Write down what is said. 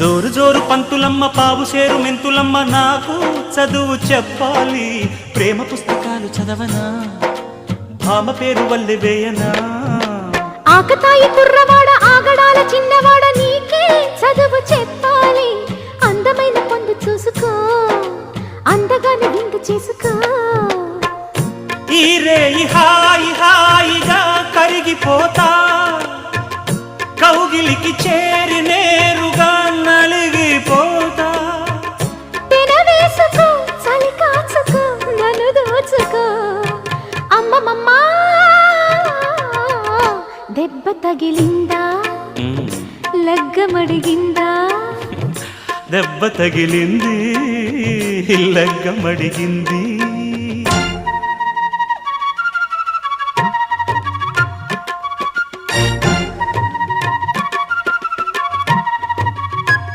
జోరు జోరు పంతులమ్మ పావు సేరు మెంతులమ్మ నాకు చదువు చెప్పాలి. ప్రేమ పుస్తకాలు చదవనా? భామ పేరు వల్లె వేయనా? ఆకతాయి కుర్రవాడ ఆగడాల చిన్నవాడ నీకే చదువు చెప్పాలి. అందమైన పొందు చూసుకో అందగాని విందు చేసుకో. ఈ రేయి హాయి హాయిగా కరిగిపోతా. కౌగిలికి చేరి దోచుకో అమ్మమ్మ దెబ్బ తగిలిందా. లగ్గమడిగిందా? దెబ్బ తగిలింది లగ్గమడిగింది.